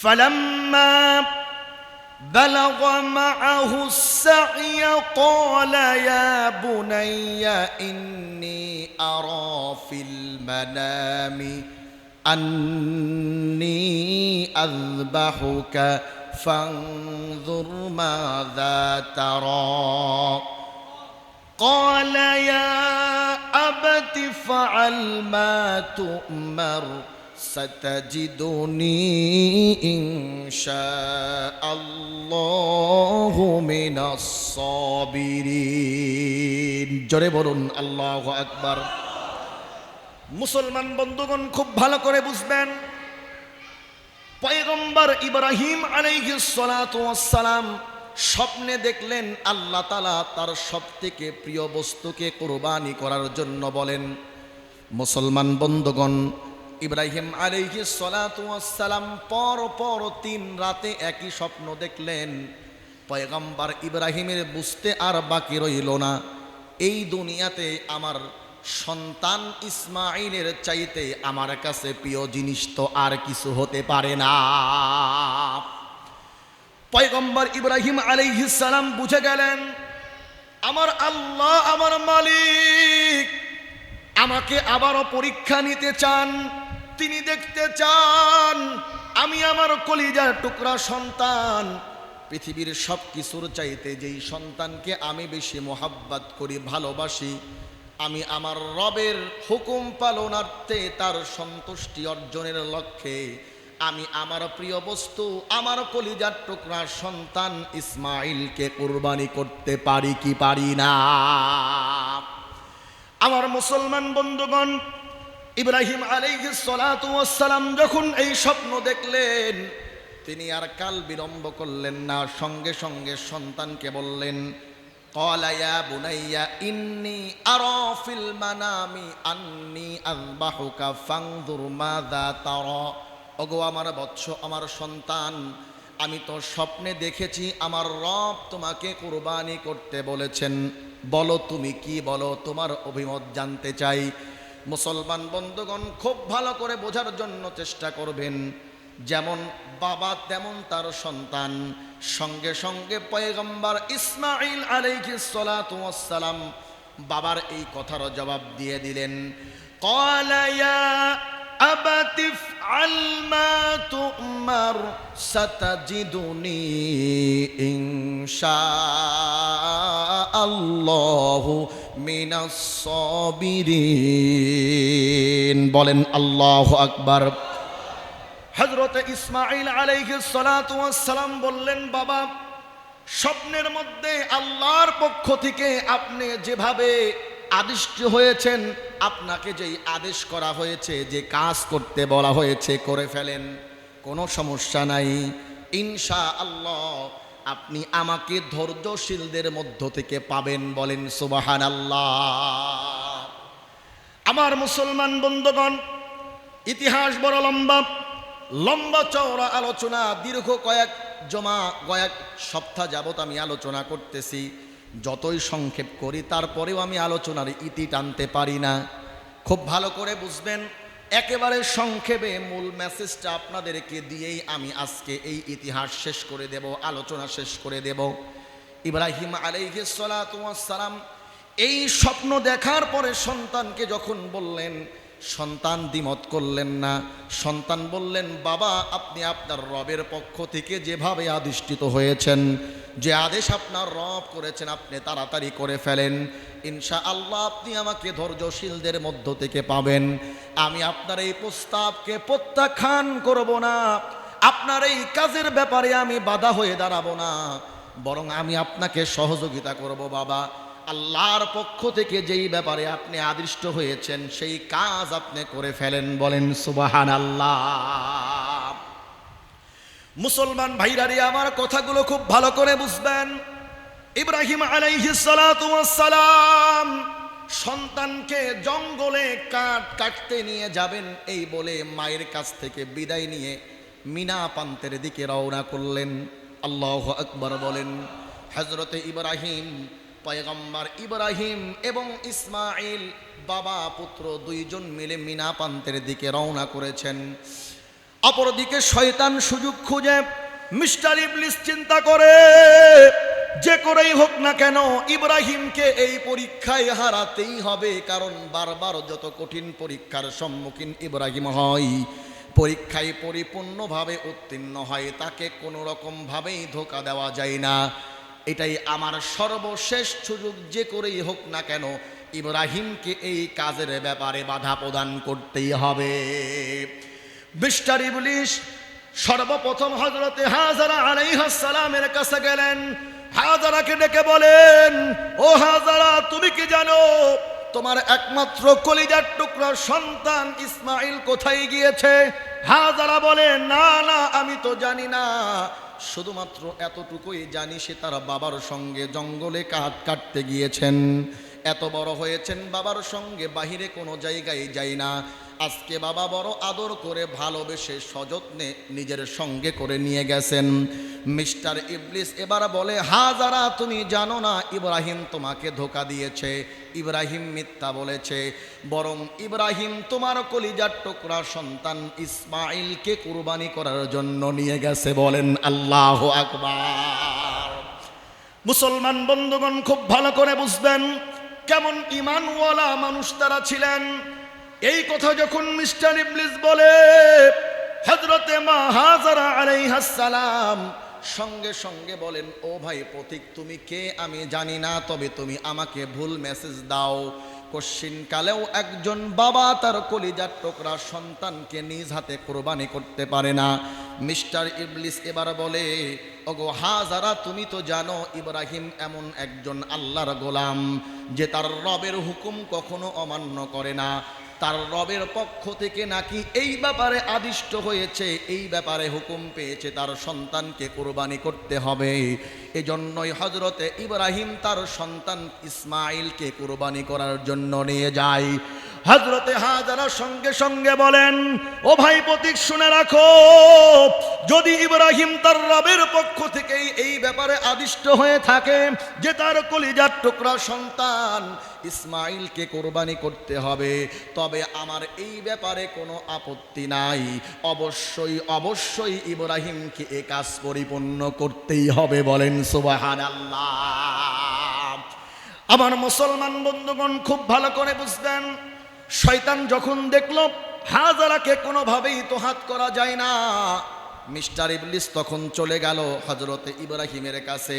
فلما بلغ معه السعي قال يا بني إني أرى في المنام أني أذبحك فانظر ماذا ترى. قال يا أبت فعل ما تؤمر. ستجدني إن شاء الله من الصابرين জোরে বলুন আল্লাহ আকবার মুসলমান বন্ধুগণ খুব ভালো করে বুঝবেন পয়গম্বর ইব্রাহিম আলাইহিস সালাতু ওয়াসসালাম স্বপ্নে দেখলেন আল্লাহ তালা তার সব থেকে প্রিয় বস্তুকে কোরবানি করার জন্য বলেন মুসলমান বন্ধুগণ ইব্রাহিম সালাতু ওয়াসসালাম পর পর তিন রাতে একই স্বপ্ন দেখলেন। পয়গম্বর ইব্রাহিমের বুঝতে আর বাকি রইল না। এই দুনিয়াতে আমার সন্তান ইসমাইলের চাইতে আমার কাছে প্রিয় জিনিস তো আর কিছু হতে পারে না। পয়গম্বর ইব্রাহিম সালাম বুঝে গেলেন, আমার আল্লাহ, আমার মালিক, আমাকে আবারও পরীক্ষা নিতে চান তিনি দেখতে চান, আমি আমার কলিজার টুকরা সন্তান। পৃথিবীর সব কিছুর চাইতে যেই সন্তানকে আমি বেশি মোহাব্বত করি, ভালোবাসি, আমি আমার রবের হুকুম পালনার্থে তার সন্তুষ্টি অর্জনের লক্ষ্যে আমি আমার প্রিয় বস্তু, আমার কলিজার টুকরা সন্তান ইসমাইলকে কুরবানি করতে পারি কি পারি না? আমার মুসলমান বন্ধুগণ ইব্রাহিম সালাম যখন এই স্বপ্ন দেখলেন, তিনি আর কাল বিলম্ব করলেন না, সঙ্গে সঙ্গে সন্তানকে বললেন কলাইয়া বুনাইয়া, ইন্নি আরফিল মানামি আন্নি আজবাহুকা ফাংদুর মাদা তার। ওগো আমার বৎস, আমার সন্তান, আমি তো স্বপ্নে দেখেছি, আমার রব তোমাকে কোরবানি করতে বলেছেন। বলো তুমি কি বলো, তোমার অভিমত জানতে চাই। মুসলমান বন্ধুগণ, খুব ভালো করে বোঝার জন্য চেষ্টা করবেন। যেমন বাবা তেমন তার সন্তান। সঙ্গে সঙ্গে পয়গম্বর ইসমাইল আলাইহি সালাম বাবার এই কথার জবাব দিয়ে দিলেন। কলায়া আবাতিফ আলমা তুমার সাতাজিদুনি ইনশা আল্লাহ মিনাস সাবিরিন বলেন আল্লাহু আকবার। হজরত ইসমাইল সালাম বললেন, বাবা, স্বপ্নের মধ্যে আল্লাহর পক্ষ থেকে আপনি যেভাবে আদিষ্ট হয়েছেন, আপনাকে যেই আদেশ করা হয়েছে, যে কাজ করতে বলা হয়েছে, করে ফেলেন, কোনো সমস্যা নাই। ইনশা আল্লাহ আপনি আমাকে ধৈর্যশীলদের মধ্য থেকে পাবেন বলেন সুবাহান আল্লাহ আমার মুসলমান বন্ধুগণ, ইতিহাস বড় লম্বা। লম্বা চওড়া আলোচনা, দীর্ঘ কয়েক জমা, কয়েক সপ্তাহ যাবত আমি আলোচনা করতেছি। যতই সংক্ষেপ করি, তারপরেও আমি আলোচনার ইতি টানতে পারি না। খুব ভালো করে বুঝবেন, একেবারে সংক্ষেপে মূল মেসেজটা আপনাদেরকে দিয়েই আমি আজকে এই ইতিহাস শেষ করে দেব, আলোচনা শেষ করে দেব। ইব্রাহিম আলাইহিস সালাম এই স্বপ্ন দেখার পরে সন্তানকে যখন বললেন সন্তান দ্বিমত করলেন না। সন্তান বললেন, বাবা, আপনি আপনার রবের পক্ষ থেকে যেভাবে আদিষ্টিত হয়েছেন, যে আদেশ আপনার রব করেছেন, আপনি তাড়াতাড়ি করে ফেলেন। ইনশা আল্লাহ আপনি আমাকে ধৈর্যশীলদের মধ্য থেকে পাবেন। আমি আপনার এই প্রস্তাবকে প্রত্যাখ্যান করব না। আপনার এই কাজের ব্যাপারে আমি বাধা হয়ে দাঁড়াবো না। বরং আমি আপনাকে সহযোগিতা করব, বাবা। আল্লাহর পক্ষ থেকে যেই ব্যাপারে আপনি আদিষ্ট হয়েছেন, সেই কাজ আপনি করে ফেলেন বলেন সুবাহান আল্লাহ মুসলমান ভাইরারি, আমার কথাগুলো খুব ভালো করে বুঝবেন। ইব্রাহিম সালাম সন্তানকে জঙ্গলে কাঠ কাটতে নিয়ে যাবেন, এই বলে মায়ের কাছ থেকে বিদায় নিয়ে মিনা পান্তের দিকে রওনা করলেন। আল্লাহ আকবর বলেন হজরতে ইব্রাহিম পয়গম্বর ইব্রাহিম এবং ইসমাইল বাবা, পুত্র দুইজন মিলে মিনা পান্তের দিকে রওনা করেছেন। অপরদিকে শয়তান সুযোগ খুঁজে মিস্টার ইবলিস চিন্তা করে, যে করেই হোক না কেন, ইব্রাহিমকে এই পরীক্ষায় হারাতেই হবে, কারণ বারবার যত কঠিন পরীক্ষার সম্মুখীন ইব্রাহিম হয়, পরীক্ষায় পরিপূর্ণভাবে উত্তীর্ণ হয়, তাকে কোনো রকমভাবেই ধোকা দেওয়া যায় না। এটাই আমার সর্বশেষ সুযোগ, যে করেই হোক না কেন ইব্রাহিমকে এই কাজের ব্যাপারে বাধা প্রদান করতেই হবে। মিস্টার ইবলিশ সর্বপ্রথম হজরতে হাজারা আলাইহাস সালামের কাছে গেলেন। হাজারাকে ডেকে বলেন, ও হাজারা, তুমি কি জানো, তোমার একমাত্র কলিজার টুকরার সন্তান ইসমাইল কোথায় গিয়েছে? হাজারা বলে, না না, আমি তো জানি না। শুধুমাত্র এতটুকুই জানি সে তার বাবার সঙ্গে জঙ্গলে কাঠ কাটতে গিয়েছেন। এত বড় হয়েছেন বাবার সঙ্গে, বাহিরে কোনো জায়গায় যাই না। আজকে বাবা বড় আদর করে ভালোবেসে সযত্নে নিজের সঙ্গে করে নিয়ে গেছেন। মিস্টার ইবলিস এবার বলে হাজারা তুমি জানো না, ইব্রাহিম তোমাকে ধোকা দিয়েছে। ইব্রাহিম মিথ্যা বলেছে। বরং ইব্রাহিম তোমার কলিজার টুকরা সন্তান ইসমাইলকে কুরবানি করার জন্য নিয়ে গেছে বলেন আল্লাহ আকবার। মুসলমান বন্ধুগণ, খুব ভালো করে বুঝবেন কেমন ইমানওয়ালা মানুষ তারা ছিলেন। এই কথা যখন মিস্টার ইবলিস বলে হজরতে মা হাজারা আলাইহাস সালাম সঙ্গে সঙ্গে বলেন, ও ভাই পথিক, তুমি কে? আমি জানি না, তবে তুমি আমাকে ভুল মেসেজ দাও। কশ্চিনকালেও একজন বাবা তার কলিজার টুকরা সন্তানকে নিজ হাতে কোরবানি করতে পারে না। মিস্টার ইবলিস এবার বলে, ওগো হাজারা, তুমি তো জানো ইব্রাহিম এমন একজন আল্লাহর গোলাম, যে তার রবের হুকুম কখনো অমান্য করে না। তার রবের পক্ষ থেকে নাকি এই ব্যাপারে আদিষ্ট হয়েছে, এই ব্যাপারে হুকুম পেয়েছে তার সন্তানকে কোরবানি করতে হবে। এজন্যই হজরতে ইব্রাহিম তার সন্তান ইসমাইলকে কোরবানি করার জন্য নিয়ে যায়। হজরতে হাজারা সঙ্গে সঙ্গে বলেন, ও ভাই, প্রতীক শুনে রাখো, যদি ইব্রাহিম তার রবের পক্ষ থেকে এই ব্যাপারে আদিষ্ট হয়ে থাকে যে তার কলিজার টুকরা সন্তান ইসমাইলকে কোরবানি করতে হবে। তবে আমার এই ব্যাপারে কোনো আপত্তি নাই। অবশ্যই অবশ্যই ইব্রাহিমকে এ কাজ পরিপূর্ণ করতেই হবে বলেন সুবাহান আল্লাহ আমার মুসলমান বন্ধুগণ, খুব ভালো করে বুঝবেন শয়তান যখন দেখল হাজারাকে কোনোভাবেই তো হাত করা যায় না, মিস্টার ইবলিস তখন চলে গেল হজরতে ইব্রাহিমের কাছে।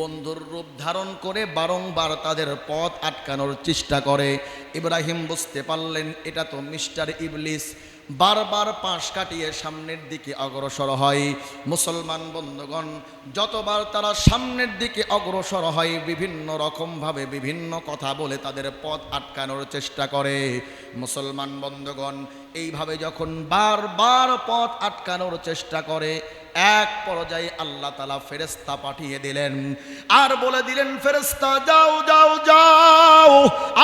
বন্ধুর রূপ ধারণ করে বারংবার তাদের পথ আটকানোর চেষ্টা করে। ইব্রাহিম বুঝতে পারলেন, এটা তো মিস্টার ইবলিস। বারবার পাশ কাটিয়ে সামনের দিকে অগ্রসর হয়। মুসলমান বন্ধুগণ, যতবার তারা সামনের দিকে অগ্রসর হয়, বিভিন্ন রকমভাবে বিভিন্ন কথা বলে তাদের পথ আটকানোর চেষ্টা করে। মুসলমান বন্ধুগণ, এইভাবে যখন বারবার পথ আটকানোর চেষ্টা করে, এক পর্যায়ে আল্লাহ তালা ফেরেস্তা পাঠিয়ে দিলেন। আর বলে দিলেন ফেরেস্তা যাও যাও যাও,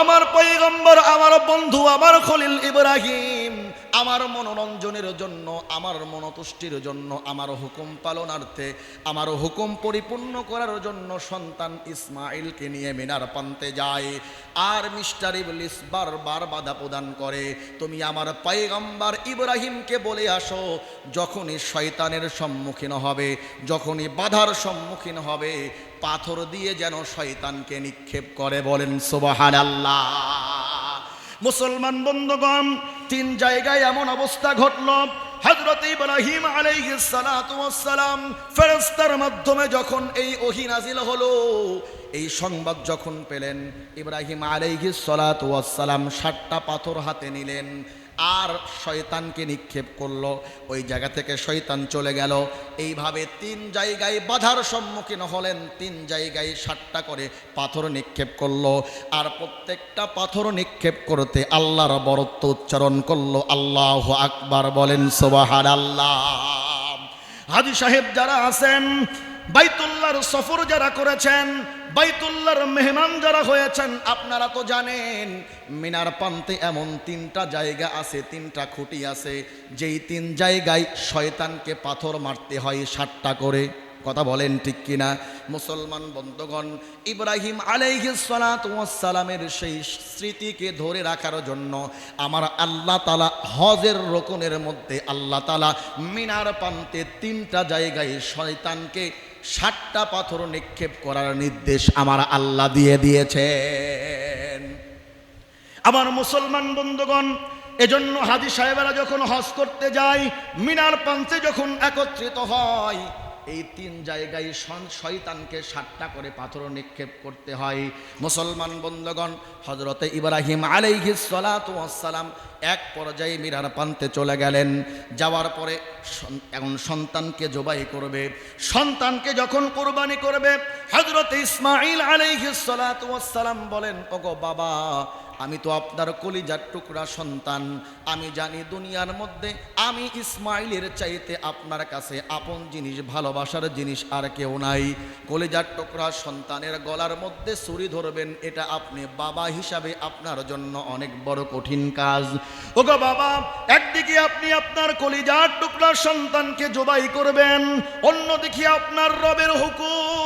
আমার পৈগম্বর আমার বন্ধু, আমার খলিল ইব্রাহিম। আমার মনোরঞ্জনের জন্য, আমার মনতুষ্টির জন্য, আমার হুকুম পালনার্থে, আমার হুকুম পরিপূর্ণ করার জন্য সন্তান ইসমাইলকে নিয়ে মিনার পান্তে যায়। আর মিস্টার ইবলিস বারবার বাধা প্রদান করে, তুমি আমার পয়গম্বর ইব্রাহিমকে বলে আসো, যখনই শয়তানের সম্মুখীন হবে, যখনই বাধার সম্মুখীন হবে, পাথর দিয়ে যেন শয়তানকে নিক্ষেপ করে বলেন সুবাহান আল্লাহ মুসলমান বন্ধুগণ তিন জায়গায় এমন অবস্থা ঘটল। হজরত ইব্রাহিম আলাইসালাম ফেরস্তার মাধ্যমে যখন এই ওহি নাজিল হলো, এই সংবাদ যখন পেলেন, ইব্রাহিম আলাইহিস সালাম সাতটা পাথর হাতে নিলেন। আর শয়তানকে নিক্ষেপ করল। ওই জায়গা থেকে শয়তান চলে গেল। এইভাবে তিন জায়গায় বাধার সম্মুখীন হলেন। তিন জায়গায় সাতটা করে পাথর নিক্ষেপ করল। আর প্রত্যেকটা পাথর নিক্ষেপ করতে আল্লাহর বরত্ব উচ্চারণ করল। আল্লাহ আকবার বলেন সোবাহার আল্লাহ হাজি সাহেব যারা আছেন বাইতুল্লাহর সফর যারা করেছেন, বাইতুল্লাহর মেহমান যারা হয়েছেন, আপনারা তো জানেন, মিনার পান্তে এমন তিনটা জায়গা আছে, তিনটা খুঁটি আছে। যেই তিন জায়গায় শয়তানকে পাথর মারতে হয় ষাটটা করে। কথা বলেন ঠিক কিনা? মুসলমান বন্ধুগণ, ইব্রাহিম আলাইহিসালামের সেই স্মৃতিকে ধরে রাখার জন্য আমার আল্লাহ তালা হজের রোকনের মধ্যে আল্লাহ তালা মিনার প্রান্তে তিনটা জায়গায় শয়তানকে ষাটটা পাথর নিক্ষেপ করার নির্দেশ আমার আল্লাহ দিয়ে দিয়েছেন। আমার মুসলমান বন্ধুগণ, এজন্য হাজি সাহেবেরা যখন হজ করতে যায়, মিনার পান্তে যখন একত্রিত হয় এই তিন জায়গায় শয়তানকে সাতটা করে পাথর নিক্ষেপ করতে হয়। মুসলমান বন্ধুগণ হজরতে ইব্রাহিম আলাইহিস সালাতু ওয়াসসালাম এক পর্যায়ে মিরার প্রান্তে চলে গেলেন। যাওয়ার পরে এখন সন্তানকে জবাই করবে। সন্তানকে যখন কোরবানি করবে হজরত ইসমাইল আলাইহিস সালাতু ওয়াসসালাম বলেন, ওগো বাবা আমি তো আপনার কলিজার টুকরা সন্তান। আমি জানি দুনিয়ার মধ্যে আমি ইসমাইলের চাইতে আপনার কাছে আপন জিনিস, ভালোবাসার জিনিস আর কেউ নাই। কলিজার টুকরা সন্তানের গলার মধ্যে ছুরি ধরবেন, এটা আপনি বাবা হিসাবে আপনার জন্য অনেক বড় কঠিন কাজ। ওগো বাবা, একদিকে আপনি আপনার কলিজার টুকরা সন্তানকে জবাই করবেন, অন্যদিকে আপনার রবের হুকুম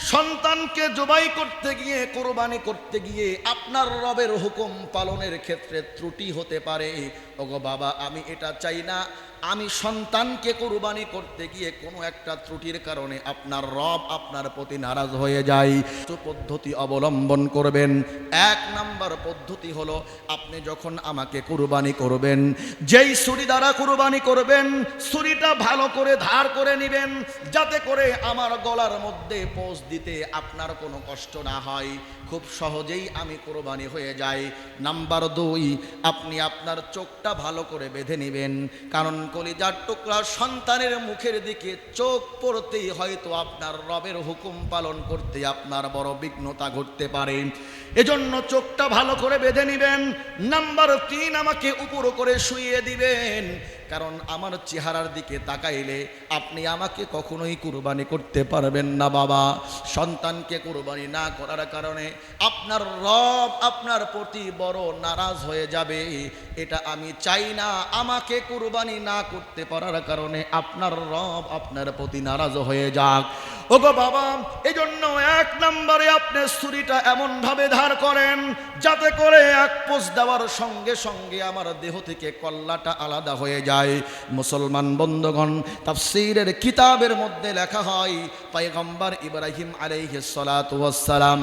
সন্তানকে জবাই করতে গিয়ে, কোরবানি করতে গিয়ে আপনার রবের হুকুম পালনের ক্ষেত্রে ত্রুটি হতে পারে। ওগো বাবা, আমি এটা চাই না। আমি সন্তানকে কোরবানি করতে গিয়ে কোনো একটা ত্রুটির কারণে আপনার রব আপনার প্রতি নারাজ হয়ে যায়। তো পদ্ধতি অবলম্বন করবেন। এক নাম্বার পদ্ধতি হলো, আপনি যখন আমাকে কোরবানি করবেন, যেই ছুরি দ্বারা কোরবানি করবেন, ছুরিটা ভালো করে ধার করে নেবেন, যাতে করে আমার গলার মধ্যে পোষ দিতে আপনার কোনো কষ্ট না হয়। খুব সহজেই আমি কোরবানি হয়ে যাই। নাম্বার দুই, আপনি আপনার চোখটা ভালো করে বেঁধে নেবেন। কারণ কলিজার টুকরা সন্তানের মুখের দিকে চোখ পড়তেই হয়তো আপনার রবের হুকুম পালন করতে আপনার বড় বিঘ্নতা ঘটতে পারে। এজন্য চোখটা ভালো করে বেঁধে নেবেন। নাম্বার তিন, আমাকে উপর করে শুইয়ে দিবেন। কারণ আমার চেহারার দিকে তাকাইলে আপনি আমাকে কখনোই কুরবানি করতে পারবেন না বাবা। সন্তানকে কুরবানি না করার কারণে আপনার রব আপনার প্রতি বড় নারাজ হয়ে যাবে। এটা আমি চাই না, আমাকে কুরবানি না করতে পারার কারণে আপনার রব আপনার প্রতি নারাজ হয়ে যাক। ওগো বাবা, এজন্য এক নম্বরে আপনি ছুরিটা এমন ভাবে ধার করেন যাতে করে এক পোষ দেওয়ার সঙ্গে সঙ্গে আমার দেহ থেকে কল্লাটা আলাদা হয়ে যায়। মুসলমান বন্ধগণ, তাফসীরের কিতাবের মধ্যে লেখা হয়, পয়গম্বর ইব্রাহিম আলাইহিস সালাতু ওয়াসসালাম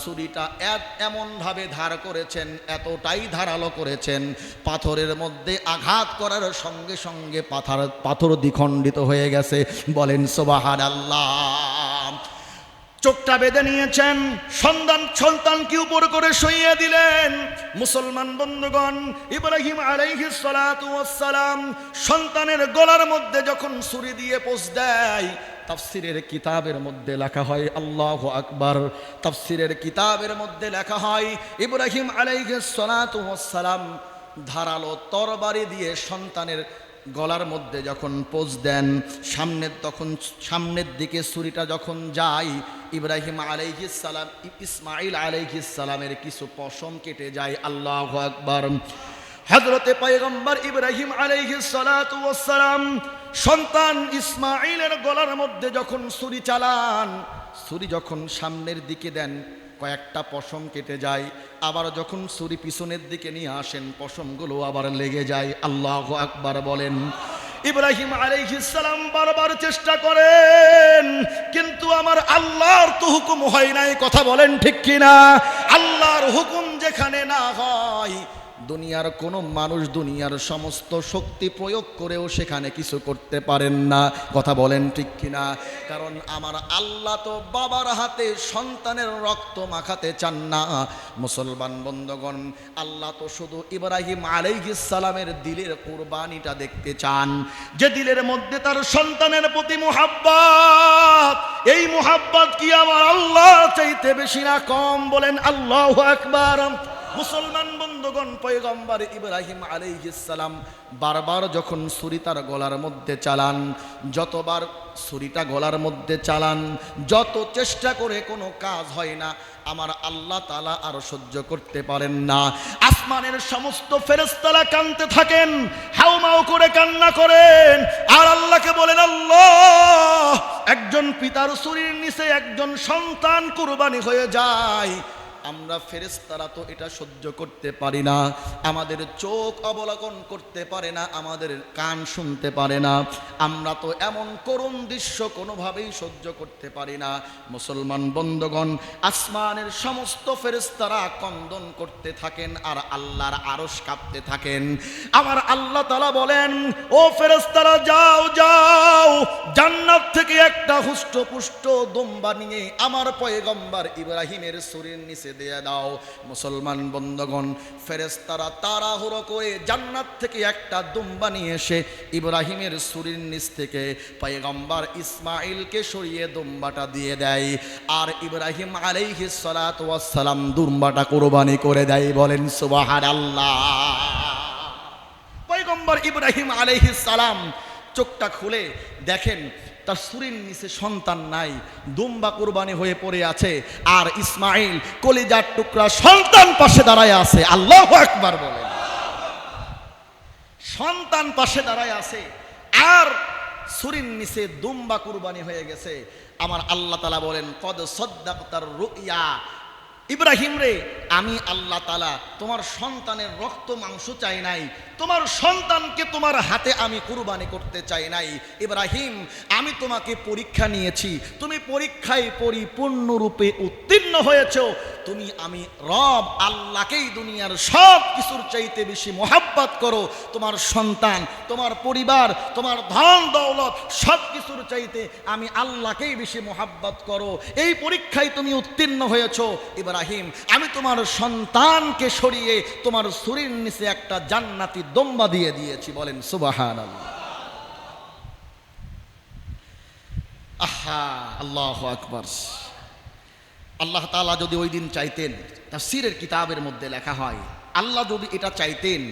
ছুরিটা এত এমন ভাবে ধার করেছেন, এতটাই ধারালো করেছেন, পাথরের মধ্যে আঘাত করার সঙ্গে সঙ্গে পাথর পাথর দ্বিখণ্ডিত হয়ে গেছে। বলেন, সুবহানাল্লাহ। চোখটা বেঁধে নিয়েছেন, সন্তান সন্তানকে উপর করে সইয়ে দিলেন। মুসলমান বন্ধুগণ, ইব্রাহিম ওয়াসসালাম সন্তানের গলার মধ্যে যখন ছুরি দিয়ে পোষ দেয়, তাফসিরের কিতাবের মধ্যে লেখা হয়, আল্লাহ আকবার। তাফসিরের কিতাবের মধ্যে লেখা হয়, ইব্রাহিম আলাইহিস ওয়াসসালাম ধারালো তরবারি দিয়ে সন্তানের গলার মধ্যে যখন পোজ দেন, সামনের তখন, সামনের দিকে ছুরিটা যখন যায়, ইব্রাহিম সালাম ইসমাইল সালামের কিছু পশম কেটে যায়, আল্লাহ আকবার। হজরতে পয়গম্বর ইব্রাহিম ওয়াসসালাম সন্তান ইসমাইলের গলার মধ্যে যখন ছুরি চালান, ছুরি যখন সামনের দিকে দেন কয়েকটা পশম কেটে যায়, আবার যখন ছুরি পিছনের দিকে নিয়ে আসেন, পশমগুলো আবার লেগে যায়। আল্লাহ আকবার বলেন, ইব্রাহিম আলাইহিসালাম বারবার চেষ্টা করেন, কিন্তু আমার আল্লাহর তো হুকুম হয় নাই, কথা বলেন ঠিক কিনা? আল্লাহর হুকুম যেখানে না হয় দুনিয়ার কোনো মানুষ দুনিয়ার সমস্ত শক্তি প্রয়োগ করেও সেখানে কিছু করতে পারেন না। কথা বলেন ঠিক কিনা? কারণ আমার আল্লাহ তো বাবার হাতে সন্তানের রক্ত মাখাতে চান না। মুসলমান বন্ধগণ, আল্লাহ তো শুধু ইব্রাহিম সালামের দিলের কোরবানিটা দেখতে চান। যে দিলের মধ্যে তার সন্তানের প্রতি মুহাব্বত, এই মুহাব্বত কি আমার আল্লাহ চাইতে বেশি না? কম বলেন আল্লাহ আকবার। মুসলমান বন্ধুগণ, পয়গম্বর ইব্রাহিম আলাইহিসসালাম বারবার যখন ছুরি তার গলার মধ্যে চালান, যতবার ছুরিটা গলার মধ্যে চালান, যত চেষ্টা করে কোনো কাজ হয় না, আমার আল্লাহ তালা আর সহ্য করতে পারেন না। আসমানের সমস্ত ফেরেস্তারা কানতে থাকেন, হাউমাউ করে কান্না করেন, আর আল্লাহকে বলেন, আল্লাহ, একজন পিতার শরীর নিচে একজন সন্তান কুরবানি হয়ে যায়। আমরা ফেরেস্তারা তো এটা সহ্য করতে পারি না। আমাদের চোখ অবলোকন করতে পারে না, আমাদের কান শুনতে পারে না। আমরা তো এমন করুণ দৃশ্য কোনোভাবেই সহ্য করতে পারি না। মুসলমান বন্ধগণ, আসমানের সমস্ত ফেরেস্তারা কন্দন করতে থাকেন আর আল্লাহর আরশ কাঁপতে থাকেন। আমার আল্লাহ তালা বলেন, ও ফেরেস্তারা যাও যাও, জান্নাত থেকে একটা হুষ্টপুষ্ট দম্বা নিয়ে আমার পয়গম্বর ইব্রাহিমের শরীর নিচে দিয়ে দাও। মুসলমান বন্ধগণ ফেরেস্তারা তাড়াহুড়ো করে জান্নাত থেকে একটা দুম্বা নিয়ে এসে ইব্রাহিমের শরীর নিচ থেকে পয়গম্বর ইসমাইলকে সরিয়ে দুম্বাটা দিয়ে দেয়। আর ইব্রাহিম আলাইহি সালাম দুম্বাটা কোরবানি করে দেয় বলেন সুবাহার আল্লাহ পয়গম্বর ইব্রাহিম আলাইহিস সালাম চোখটা খুলে দেখেন তার সুরির নিচে সন্তান নাই, দুম্বা কুরবানি হয়ে পড়ে আছে, আর ইসমাইল কলিজার টুকরা সন্তান পাশে দাঁড়ায় আছে। আল্লাহ একবার বলেন। সন্তান পাশে দাঁড়ায় আছে, আর সুরির নিচে দুম্বা কুরবানি হয়ে গেছে। আমার আল্লাহ তালা বলেন, কদ সদ্দাক তার রুইয়া। ইব্রাহিম রে, আমি আল্লাহ তালা তোমার সন্তানের রক্ত মাংস চাই নাই তোমার সন্তানকে তোমার হাতে আমি কুরবানি করতে চাই নাই। ইব্রাহিম, আমি তোমাকে পরীক্ষা নিয়েছি। তুমি পরীক্ষায় পরিপূর্ণরূপে উত্তীর্ণ হয়েছ। তুমি আমি রব, আল্লাহকেই দুনিয়ার সব কিছুর চাইতে বেশি মোহাব্বত করো। তোমার সন্তান, তোমার পরিবার, তোমার ধন দৌলত সব কিছুর চাইতে আমি আল্লাহকেই বেশি মোহাব্বত করো। এই পরীক্ষায় তুমি উত্তীর্ণ হয়েছ। ইব্রাহিম, আমি তোমার সন্তানকে সরিয়ে তোমার শরীর নিচে একটা জান্নাতি দম্বা দিয়ে দিয়েছি, বলেন সুবাহান আহা, আল্লাহ আকবর। আল্লাহ তাআলা যদি ওই দিন চাইতেন তার সিরের কিতাবের মধ্যে লেখা হয়, আল্লাহ যদি এটা চাইতেন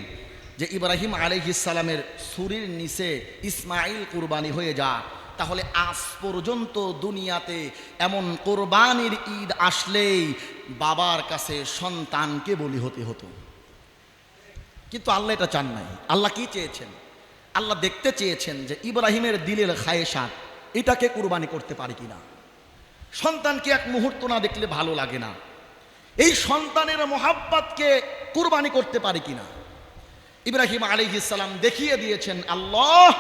যে ইব্রাহিম আলহিসালামের সুরির নিচে ইসমাইল কুরবানি হয়ে যাক, তাহলে আজ পর্যন্ত দুনিয়াতে এমন কোরবানির ঈদ আসলেই বাবার কাছে সন্তানকে বলি হতে হতো। কিন্তু আল্লাহ এটা চান নাই। আল্লাহ কি চেয়েছেন? আল্লাহ দেখতে চেয়েছেন যে ইব্রাহিমের দিলের খায়েশাত, এটাকে কুরবানি করতে পারে কিনা? সন্তানকে এক মুহূর্ত না দেখলে ভালো লাগে না। এই সন্তানের মোহাব্বাতকে কুরবানি করতে পারে কিনা? ইব্রাহিম আলিহিসাল্লাম দেখিয়ে দিয়েছেন, আল্লাহ,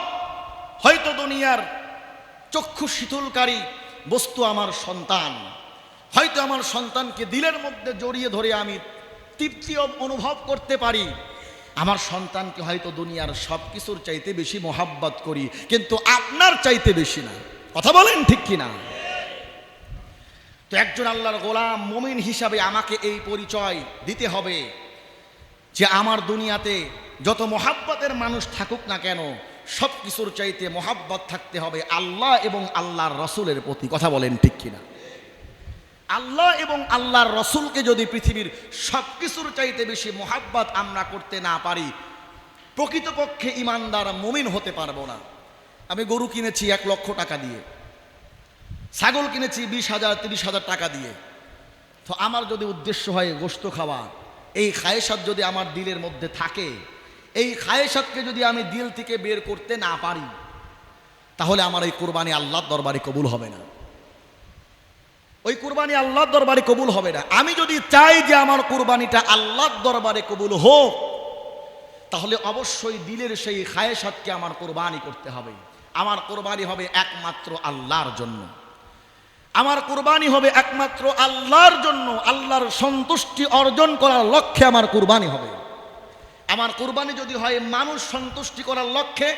হয়তো দুনিয়ার চক্ষু শীতলকারী বস্তু আমার সন্তান। হয়তো আমার সন্তানকে দিলের মধ্যে জড়িয়ে ধরে আমি তৃপ্তি অনুভব করতে পারি। আমার সন্তানকে হয়তো দুনিয়ার সব কিছুর চাইতে বেশি মোহাব্বত করি, কিন্তু আপনার চাইতে বেশি না। কথা বলেন ঠিক কিনা? তো একজন আল্লাহর গোলাম মমিন হিসাবে আমাকে এই পরিচয় দিতে হবে যে আমার দুনিয়াতে যত মোহাব্বতের মানুষ থাকুক না কেন সব কিছুর চাইতে মোহাব্বত থাকতে হবে আল্লাহ এবং আল্লাহর রসুলের প্রতি। কথা বলেন ঠিক কিনা? আল্লাহ এবং আল্লাহর রসুলকে যদি পৃথিবীর সব কিছুর চাইতে বেশি মোহাব্বত আমরা করতে না পারি, প্রকৃতপক্ষে ইমানদার মমিন হতে পারব না। আমি গরু কিনেছি এক লক্ষ টাকা দিয়ে, ছাগল কিনেছি বিশ হাজার, তিরিশ হাজার টাকা দিয়ে। তো আমার যদি উদ্দেশ্য হয় গোস্ত খাওয়া, এই খায়েসাত যদি আমার দিলের মধ্যে থাকে, এই খায়েসাতকে যদি আমি দিল থেকে বের করতে না পারি, তাহলে আমার এই কোরবানি আল্লাহর দরবারে কবুল হবে না। ওই কুরবানি আল্লাহর দরবারে কবুল হবে না। আমি যদি চাই যে আমার কুরবানিটা আল্লাহর দরবারে কবুল হোক, তাহলে অবশ্যই দিলের সেই খায়েসাতকে আমার কোরবানি করতে হবে। আমার কোরবানি হবে একমাত্র আল্লাহর জন্য। আমার কোরবানি হবে একমাত্র আল্লাহর জন্য। আল্লাহর সন্তুষ্টি অর্জন করার লক্ষ্যে আমার কোরবানি হবে। আমার কোরবানি যদি হয় মানুষ সন্তুষ্টি করার লক্ষ্যে,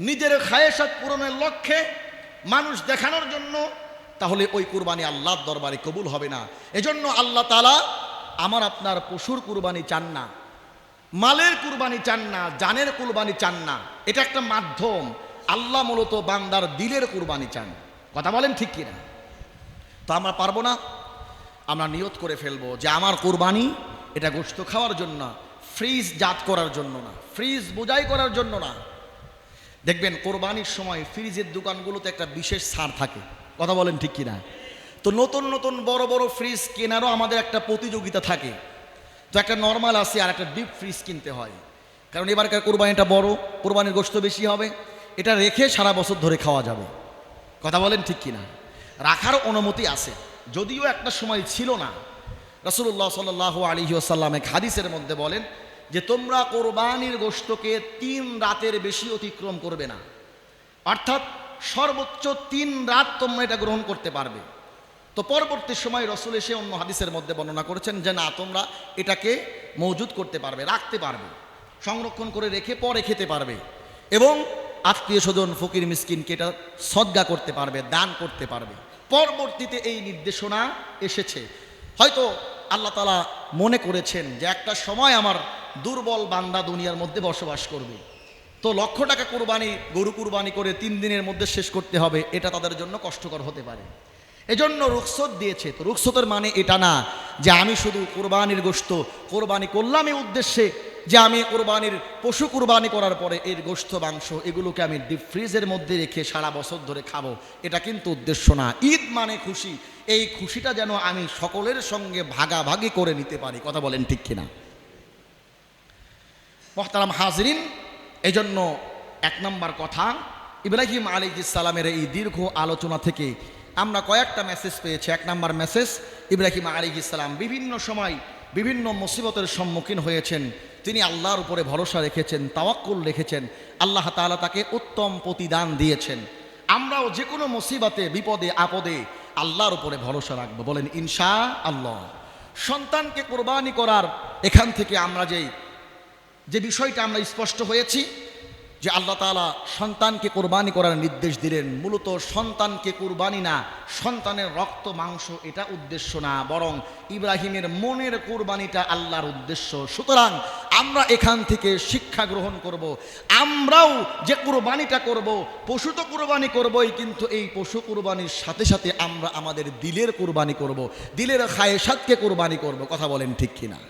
নিজের খায়েসাত পূরণের লক্ষ্যে মানুষ দেখানোর জন্য তাহলে ওই কুরবানি আল্লাহর দরবারে কবুল হবে না। এজন্য আল্লাহ তালা আমার আপনার পশুর কুরবানি চান না, মালের কুরবানি চান না, জানের কুরবানি চান না। এটা একটা মাধ্যম। আল্লাহ মূলত বান্দার দিলের কুরবানি চান। কথা বলেন ঠিক কিনা? তো আমরা পারব না। আমরা নিয়ত করে ফেলব যে আমার কোরবানি এটা গোস্ত খাওয়ার জন্য না, ফ্রিজ জাত করার জন্য না, ফ্রিজ বোঝাই করার জন্য না। দেখবেন কোরবানির সময় ফ্রিজের দোকানগুলোতে একটা বিশেষ সার থাকে। কথা বলেন ঠিক কিনা? তো নতুন নতুন বড় বড় ফ্রিজ কেনারও আমাদের একটা প্রতিযোগিতা থাকে। তো একটা নর্মাল আছে আর একটা ডিপ ফ্রিজ কিনতে হয়। কারণ এবারকার কোরবানিটা বড়, কোরবানির গোস্ত বেশি হবে। এটা রেখে সারা বছর ধরে খাওয়া যাবে। কথা বলেন ঠিক কিনা? রাখার অনুমতি আছে। যদিও একটা সময় ছিল না। রসুল্লাহ সাল আলী আসাল্লাম এক মধ্যে বলেন যে, তোমরা কোরবানির গোষ্ঠকে তিন রাতের বেশি অতিক্রম করবে না। অর্থাৎ সর্বোচ্চ তিন রাত তোমরা এটা গ্রহণ করতে পারবে। তো পরবর্তী সময় রসুল এসে অন্য হাদিসের মধ্যে বর্ণনা করেছেন যে, না, তোমরা এটাকে মজুদ করতে পারবে, রাখতে পারবে, সংরক্ষণ করে রেখে পরে খেতে পারবে এবং আত্মীয় স্বজন, ফকির মিসকিনকে এটা সদ্গা করতে পারবে, দান করতে পারবে। পরবর্তীতে এই নির্দেশনা এসেছে। হয়তো আল্লাহ তালা মনে করেছেন যে, একটা সময় আমার দুর্বল বান্দা দুনিয়ার মধ্যে বসবাস করবে। তো লক্ষ টাকা কোরবানি, গরু কুরবানি করে তিন দিনের মধ্যে শেষ করতে হবে, এটা তাদের জন্য কষ্টকর হতে পারে। এজন্য রুখসত দিয়েছে। তো রুখসতের মানে এটা না যে আমি শুধু কোরবানির গোস্ত কোরবানি করলাম এই উদ্দেশ্যে যে আমি কোরবানির পশু কোরবানি করার পরে এর গোস্ত মাংস এগুলোকে আমি ডিপ ফ্রিজের মধ্যে রেখে সারা বছর ধরে খাব, এটা কিন্তু উদ্দেশ্য না। ঈদ মানে খুশি। এই খুশিটা যেন আমি সকলের সঙ্গে ভাগাভাগি করে নিতে পারি। কথা বলেন ঠিক কিনা? মোহতারাম হাজরিন এই জন্য এক নম্বর কথা, ইব্রাহিম সালামের এই দীর্ঘ আলোচনা থেকে আমরা কয়েকটা মেসেজ পেয়েছি। এক নম্বর মেসেজ ইব্রাহিম সালাম বিভিন্ন সময় বিভিন্ন মুসিবতের সম্মুখীন হয়েছেন। তিনি আল্লাহর উপরে ভরসা রেখেছেন, তাওয়াক্কুল রেখেছেন, আল্লাহ তাআলা তাকে উত্তম প্রতিদান দিয়েছেন। আমরাও যে কোনো মুসিবতে, বিপদে, আপদে আল্লাহর উপরে ভরসা রাখব। বলেন ইনশা আল্লাহ সন্তানকে কোরবানি করার এখান থেকে আমরা যেই যে বিষয়টা আমরা স্পষ্ট হয়েছি, যে আল্লাহ তালা সন্তানকে কোরবানি করার নির্দেশ দিলেন মূলত সন্তানকে কোরবানি না, সন্তানের রক্ত, মাংস, এটা উদ্দেশ্য না, বরং ইব্রাহিমের মনের কোরবানিটা আল্লাহর উদ্দেশ্য সুতরাং আমরা এখান থেকে শিক্ষা গ্রহণ করব। আমরাও যে কোরবানিটা করব, পশু তো কোরবানি করবই, কিন্তু এই পশু কোরবানির সাথে সাথে আমরা আমাদের দিলের কোরবানি করব। দিলের খায়েসাতকে কোরবানি করব কথা বলেন ঠিক কিনা